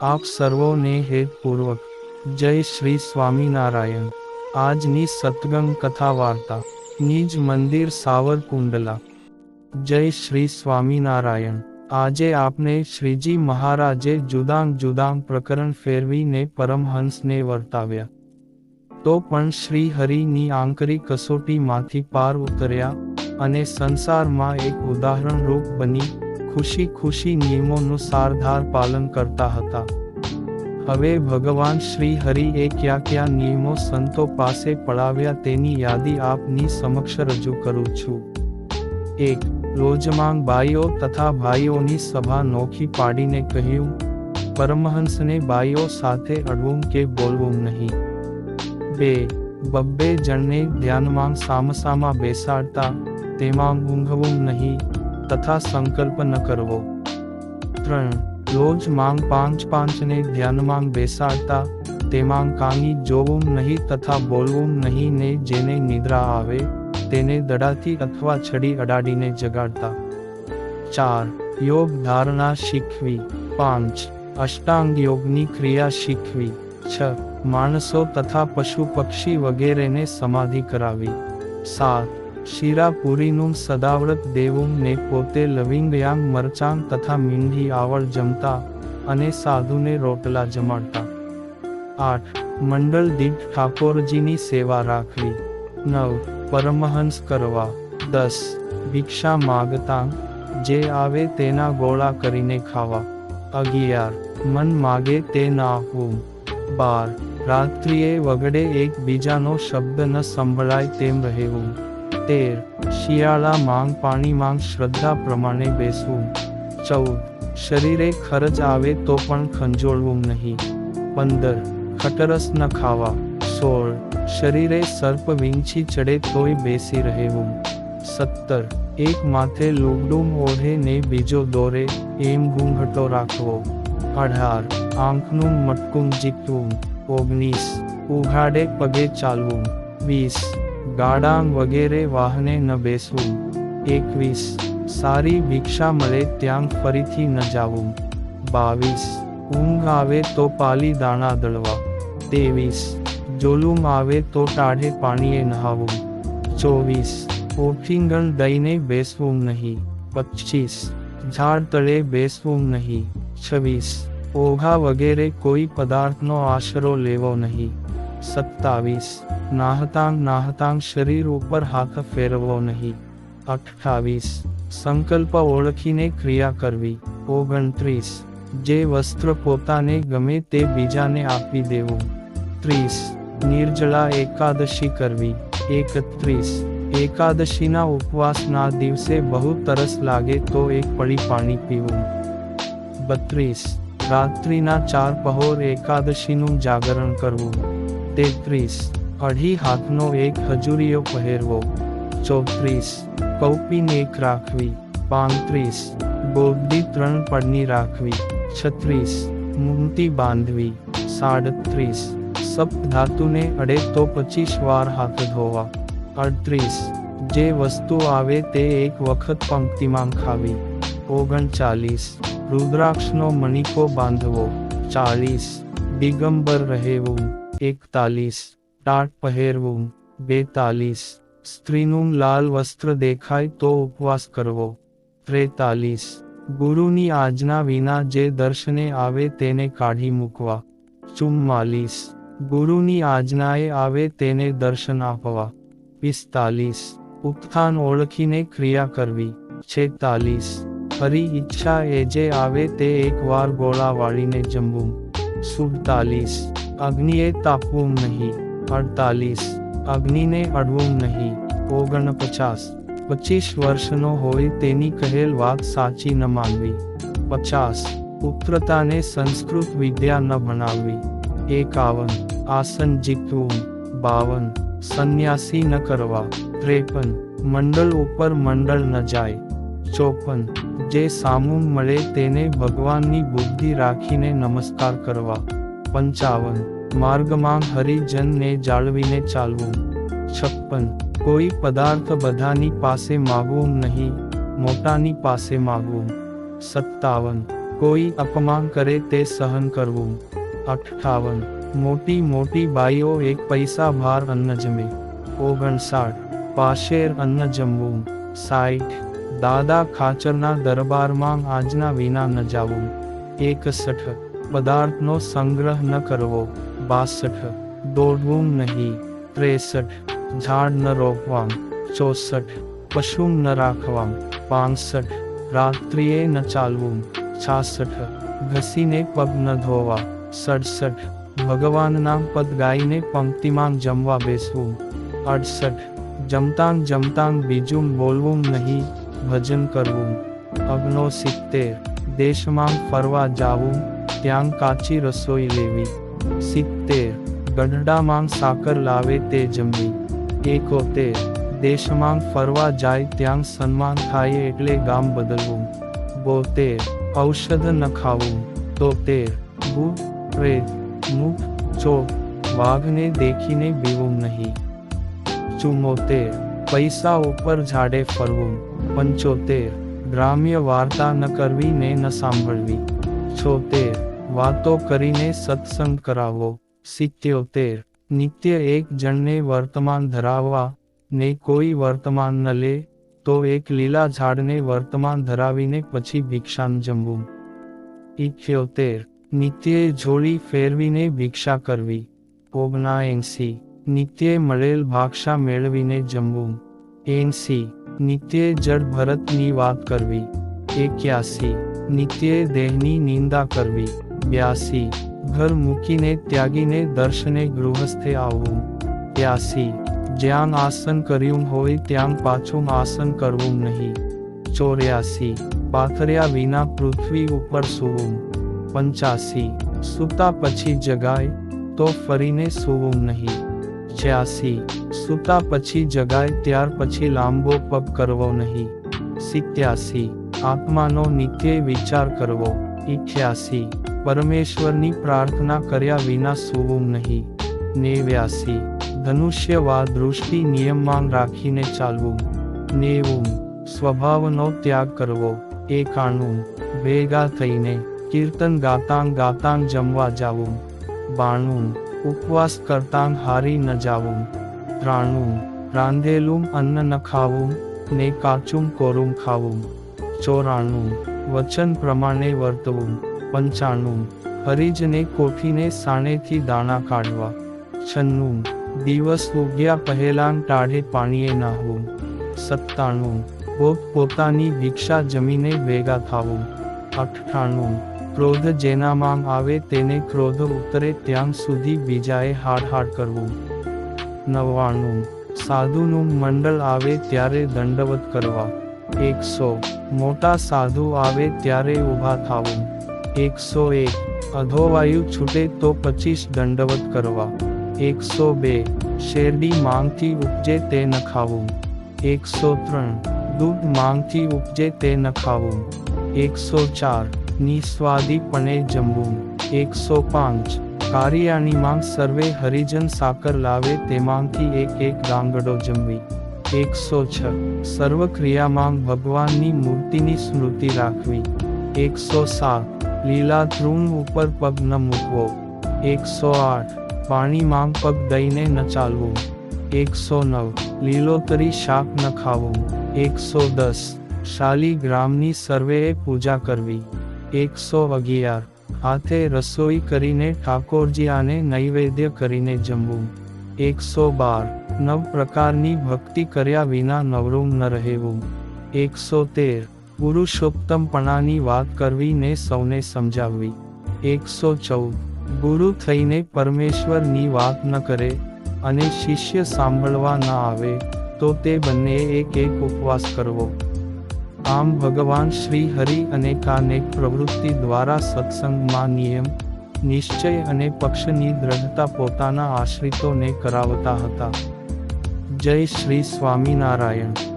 આપ સર્વોને હેતપૂર્વક જય શ્રી સ્વામિનારાયણ. આજની સતગંગ કથા વાર્તા. નિજ મંદિર સાવરકુંડલા. જય શ્રી સ્વામિનારાયણ. આજે આપને શ્રીજી મહારાજે જુદાંગ જુદાંગ પ્રકરણ ફેરવીને પરમહંસને વર્તાવ્યા. તો પણ શ્રી હરિની આંકરી કસોટીમાંથી પાર ઉતર્યા અને સંસારમાં એક ઉદાહરણરૂપ બની ખુશી ખુશી નિયમોનું સારધાર પાલન કરતા હતા. હવે ભગવાન શ્રી હરિએ કયા કયા નિયમો સંતો પાસે પડાવ્યા તેની યાદી આપની સમક્ષ રજૂ કરું છું. એક, રોજમાંગ બાઈઓ તથા ભાઈઓની સભા નોખી પાડીને કહ્યું, પરમહંસને બાઈઓ સાથે અડવું કે બોલવું નહીં. બે, બબ્બે જણને ધ્યાનમાં સામસામાં બેસાડતા તેમાં ઊંઘવું નહીં તથા સંકલ્પ ન કરવો. ત્રણ, રોજ માંગ પાંચ પાંચને ધ્યાનમાં બેસાડતા, તેમાં કાંગી જોવું નહીં તથા બોલવું નહીં ને જેને નિદ્રા આવે, તેને દડાથી અથવા છડી અડાડીને જગાડતા. ચાર, યોગ ધારણા શીખવી. પાંચ, અષ્ટાંગ યોગની ક્રિયા શીખવી. છ, માણસો તથા પશુ પક્ષી વગેરેને સમાધિ કરાવી. સાત શિરાપુરીનું સદાવ્રત દેવું ને પોતે લવિંગયાંગ મરચાંગ તથા મીંઢી આવળ જમતા અને સાધુને રોટલા જમાડતા. આઠ. મંડળ દીઠ ઠાકોરજીની સેવા રાખવી. નવ. પરમહંસ કરવા. દસ. ભિક્ષા માગતા જે આવે તેના ગોળા કરીને ખાવા. અગિયાર. મન માગે તે ના આપવું. બાર. રાત્રિએ વગડે એકબીજાનો શબ્દ ન સંભળાય તેમ રહેવું. તેર, શિયાળા માંગ, પાણી માંગ, શ્રદ્ધા પ્રમાણે બેસવું. ચૌદ, શરીરે ખરજ આવે તો પણ ખંજોળવું નહીં. પંદર, ખટરસ ન ખાવા. સોળ, શરીરે સર્પ વીંછી ચડે તોય બેસી રહેવું. સત્તર, એક માથે લુગડું ઓઢે ને બીજો દોરે એમ ઘૂંઘટો રાખવો. અઢાર, આંખનું મટકું જીતવું. ઓગણીસ, ઉઘાડે પગે ચાલવું. વીસ ગાડાંગ વગેરે વાહને ન બેસવું. એકવીસ. સારી ભિક્ષા મળે ત્યાં ફરીથી ન જાવું. બાવીસ. ઊંઘ આવે તો પાલી દાણા દળવા. ત્રેવીસ. જોલુમ આવે તો ટાઢે પાણીએ નહાવું. ચોવીસ. ઓઠીંગણ દઈને બેસવું નહીં. પચીસ ઝાડ તળે બેસવું નહીં. છવ્વીસ. ઓઘા વગેરે કોઈ પદાર્થનો આશરો લેવો નહીં. સત્તાવીસ. નાહતાંગ નાહતાંગ શરીર ઉપર હાથ ફેરવો નહીં. અઠ્ઠાવીસ. સંકલ્પ ઓળખીને ક્રિયા કરવી. ઓગણત્રીસ. જે વસ્ત્ર પોતાને ગમે તે બીજાને આપી દેવું. ત્રીસ. નિર્જળા એકાદશી કરવી. એકત્રીસ. એકાદશીના ઉપવાસના દિવસે બહુ તરસ લાગે તો એક પડી પાણી પીવું. બત્રીસ. રાત્રિના ચાર પહોર એકાદશીનું જાગરણ કરવું. તેત્રીસ. અઢી હાથનો એક હજુરીયો પહેરવો. ચોત્રીસ. કૌપીને એક રાખવી. પાંત્રીસ. ગોદી ત્રણ પડની રાખવી. છત્રીસ. મુમતી બાંધવી. સાડત્રીસ. સપ્ત ધાતુને અડે તો પચીસ વાર હાથ ધોવા. અડત્રીસ. જે વસ્તુ આવે તે એક વખત પંક્તિમાં ખાવી. ઓગણચાલીસ. રુદ્રાક્ષનો મણિકો બાંધવો. ચાલીસ દિગંબર રહેવું. એકતાલીસ. ટાટ પહેરવું. બેતાલીસ. સ્ત્રીનું લાલ વસ્ત્ર દેખાય તો ઉપવાસ કરવો. ત્રેતાલીસ. ગુરુની આજ્ઞા વિના જે દર્શને આવે તેને કાઢી મૂકવા. ચુમ્માલીસ. ગુરુની આજ્ઞાએ આવે તેને દર્શન આપવા. પિસ્તાલીસ. ઉત્થાન ઓળખીને ક્રિયા કરવી. છેતાલીસ. ફરી ઈચ્છા એ જે આવે તે એકવાર ગોળા વાળીને જમવું. સુડતાલીસ. અગ્નિએ તાપવું નહીં. અડતાલીસ. અગ્નિને અડવું નહીં. ઓગણપચાસ. પચીસ વર્ષનો હોય તેની કહેલ વાત સાચી ન માનવી. પચાસ. પુત્રતાને સંસ્કૃત વિદ્યા ન ભણાવવી. એકાવન. આસન જીતવું. બાવન. સંન્યાસી ન કરવા. ત્રેપન. મંડળ ઉપર મંડળ ન જાય. ચોપન. જે સામું મળે તેને ભગવાનની બુદ્ધિ રાખીને નમસ્કાર કરવા. પંચાવન. માર્ગમાં હરિજનને જાળવીને ચાલવું. છપ્પન. કોઈ પદાર્થ બધાની પાસે માગવું નહીં, મોટાની પાસે માગવું. સત્તાવન. કોઈ અપમાન કરે તે સહન કરવું. અઠ્ઠાવન. મોટી મોટી બાઈઓ એક પૈસા ભાર અન્ન જમે. ઓગણસાઠ. પાશેર અન્ન જમવું. સાઠ દાદા ખાચરના દરબારમાં આજના વિના ન જાવું. એકસઠ. પદાર્થનો સંગ્રહ ન કરવો. બાસઠ દોડવું નહીં ત્રેસઠ ઝાડ ન રોપવામ ચોસઠ પશુ ન રાખવામ પાંસઠ રાત્રિએ ન ચાલવું છાસઠ ઘસીને પગ ન ધોવા સડસઠ ભગવાનના પદ ગાઈને પંક્તિમાં જમવા બેસવું અડસઠ જમતાંગ જમતાંગ બીજું બોલવું નહીં ભજન કરવું અગ્નો સિત્તેર દેશમાં ફરવા જાવું ત્યાં કાચી રસોઈ લેવી સિત્તેર. ગઢડામાં સાકર લાવે તે જમવી એકોતેર દેશમાં ફરવા જાય ત્યાં સન્માન થાય એટલે ગામ બદલવું. બોતેર. ઔષધ ન ખાવું. તોતેર. ભૂત પ્રેત મુખ ચો વાઘને દેખીને બીવું નહીં. ચુમ્મોતેર. પૈસા ઉપર ઝાડે ફરવું. પંચોતેર. ગ્રામ્ય વાર્તા ન કરવી ને ન સાંભળવી. છોતેર. વાતો કરીને સત્સંગ કરાવો. સિત્યોતેર. નિત્ય એક જણને વર્તમાન ધરાવવા ને કોઈ વર્તમાન ન લે, તો એક લીલા ઝાડને વર્તમાન ધરાવીને પછી ભિક્ષાન જમવું. ઇઠ્યોતેર. નિત્યે જોડી ફેરવીને ભિક્ષા કરવી. ઓગના એંસી નિત્યે મળેલ ભાક્ષા મેળવીને જમવું. એંસી. નિત્યે જડ ભરતની વાત કરવી. એક્યાસી. નિત્યે દેહની નિંદા કરવી. બ્યાસી ઘર મૂકીને ત્યાગીને દર્શને ગૃહસ્થે આવવું ત્યાસી જ્યાં આસન કર્યું હોય ત્યાં પાછું આસન કરવું નહીં. ચોર્યાસી, પાથર્યા વિના પૃથ્વી ઉપર સૂવું. પંચાસી સૂતા પછી જગાય, તો ફરીને સૂવું નહીં. છ્યાસી, સૂતા પછી જગાય ત્યાર પછી લાંબો પગ કરવો નહીં. સિત્યાસી, આત્માનો નિત્ય વિચાર કરવો. ઇઠ્યાસી પરમેશ્વરની પ્રાર્થના કર્યા વિના સૂવું નહીં. નેવ્યાસી. ધનુષ્ય વા દૃષ્ટિ નિયમમાં રાખીને ચાલવું. નેવું. સ્વભાવનો ત્યાગ કરવો. એકાણું. ભેગા થઈને કીર્તન ગાતાંગ ગાતાંગ જમવા જાવું. બાણું. ઉપવાસ કરતાંગ હારી ન જાવું. ત્રાણું. રાંધેલું અન્ન ન ખાવું ને કાચું કોરું ખાવું. ચોરાણું. વચન પ્રમાણે વર્તવું. પંચાણું. હરિજને કોઠીને સાણેથી દાણા કાઢવા. છન્નું. દિવસ ઉગ્યા પહેલાં ટાઢે પાણીએ નાહવું. સત્તાણું. પોત પોતાની ભિક્ષા જમીને ભેગા થવું. અઠ્ઠાણું. ક્રોધ જેનામાં આવે તેને ક્રોધ ઉતરે ત્યાં સુધી બીજાએ હાડહાડ હાડ કરવું. નવ્વાણું. સાધુનું મંડળ આવે ત્યારે દંડવત કરવા. એકસો. મોટા સાધુ આવે ત્યારે ઊભા થાવું. એકસો એક. અધોવાયુ છૂટે તો પચીસ દંડવત કરવા. એકસો બે. શેરડી માંગથી ઉપજે તે ન ખાવું. એકસો ત્રણ. દૂધ માંગથી ઉપજે તે ન ખાવું. એકસો ચાર. નિસ્વાદીપણે જમવું. એકસો પાંચ. કારિયાની માંગ સર્વે હરિજન સાકર લાવે તેમાંથી એક એક ગાંગડો જમવી. એકસો છ. સર્વ ક્રિયામાં ભગવાનની મૂર્તિની સ્મૃતિ રાખવી. એકસો સાત. લીલા તૃણ ઉપર પગ ન મૂકવો. એકસો આઠ. પાણીમાં પગ દઈને ન ચાલવું. એકસો નવ. લીલોતરી શાક ન ખાવું. એકસો દસ. શાલીગ્રામની સર્વેએ પૂજા કરવી. એકસો અગિયાર. હાથે રસોઈ કરીને ઠાકોરજી આને નૈવેદ્ય કરીને જમવું. એકસો બાર. નવ પ્રકારની ભક્તિ કર્યા વિના નવરૂમ ન રહેવું. એકસો તેર. પુરુષોત્તમપણાની વાત કરવીને સૌને સમજાવવી. એકસો ચૌદ. ગુરુ થઈને પરમેશ્વરની વાત ન કરે અને શિષ્ય સાંભળવા ન આવે, તો તે બંને એક એક ઉપવાસ કરવો. આમ ભગવાન શ્રી હરિ અનેકાનેક પ્રવૃત્તિ દ્વારા સત્સંગમાં નિયમ, નિશ્ચય અને પક્ષની દ્રઢતા પોતાના આશ્રિતોને કરાવતા હતા. જય શ્રી સ્વામિનારાયણ